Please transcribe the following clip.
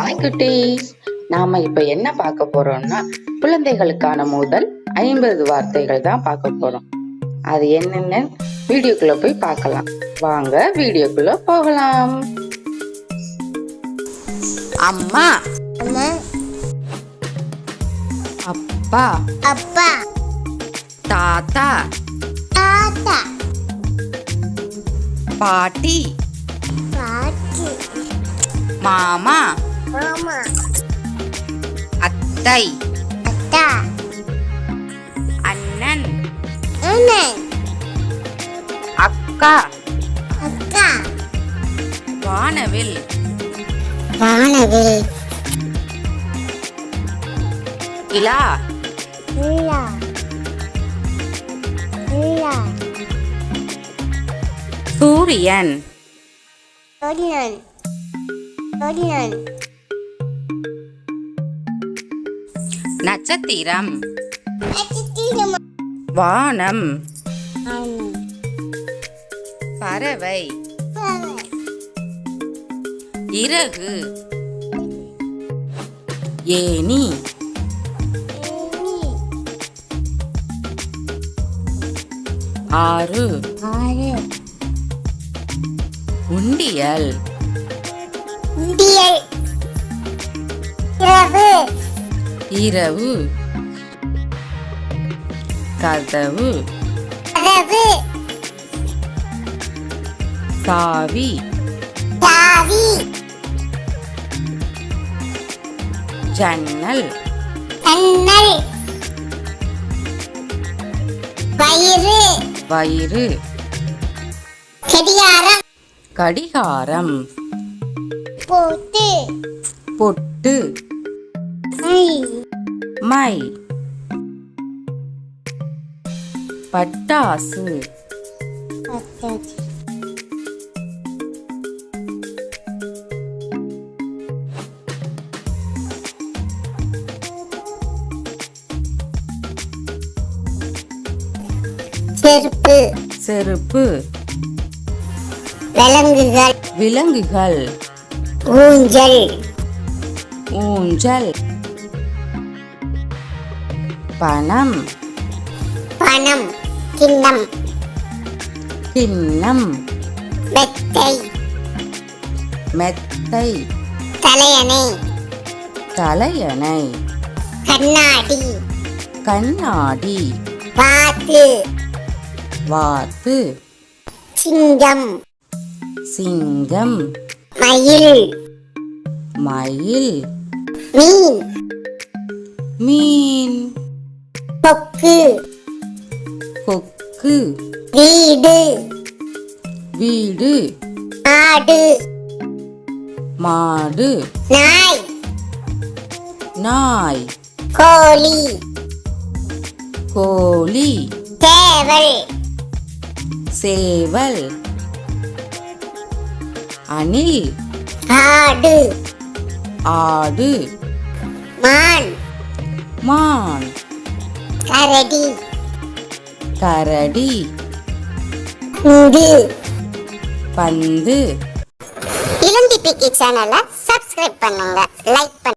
Hi குட்டீஸ் நாம இப்ப என்ன பார்க்க போறோம்னா குழந்தைகளுக்கான முதல் ஐம்பது வார்த்தைகள் தான் பார்க்க போறோம். அது என்னென்ன வீடியோக்குள்ள போய் பார்க்கலாம். வாங்க வீடியோக்குள்ள போகலாம். அம்மா. அப்பா. அப்பா. தாத்தா. தாத்தா. பாட்டி. பாட்டி. மாமா. மாமா அத்தை. அத்தா. அண்ணன். அண்ணன். அக்கா. அக்கா. வானவில். வானவில். இலா இல்லா இல்லா சூரியன். ஒடியன் ஒடியன் நட்சத்திரம். வானம். பறவை. இறகு. ஏனி ஆறு. உண்டியல். உண்டியல். இரவு. கதவு. கதவு. சாவி. சாவி. ஜன்னல். ஜன்னல். வயிறு. வயிறு. கடிகாரம். கடிகாரம். போட்டு. பொட்டு. மை. பட்டாசு. செருப்பு. செருப்பு. விலங்குகள். விலங்குகள். ஊஞ்சல். ஊஞ்சல். பணம். பணம் கிண்ணம். கிண்ணம். மெத்தை. மெத்தை. தலையணை. தலையணை. கண்ணாடி. கண்ணாடி. வாத்து. வாத்து. சிங்கம். சிங்கம். மயில். மயில். மீன். மீன். கொக்கு. கொக்கு. வீடு. வீடு. ஆடு. மாடு. நாய். நாய். கோழி. கோழி. சேவல். சேவல். அணில். ஆடு. ஆடு. மான். மான். கரடி. கரடி. குண்டு. பந்து. இளந்திப்பிக்கு சேனலை சப்ஸ்கிரைப் பண்ணுங்க. லைக் பண்ணுங்க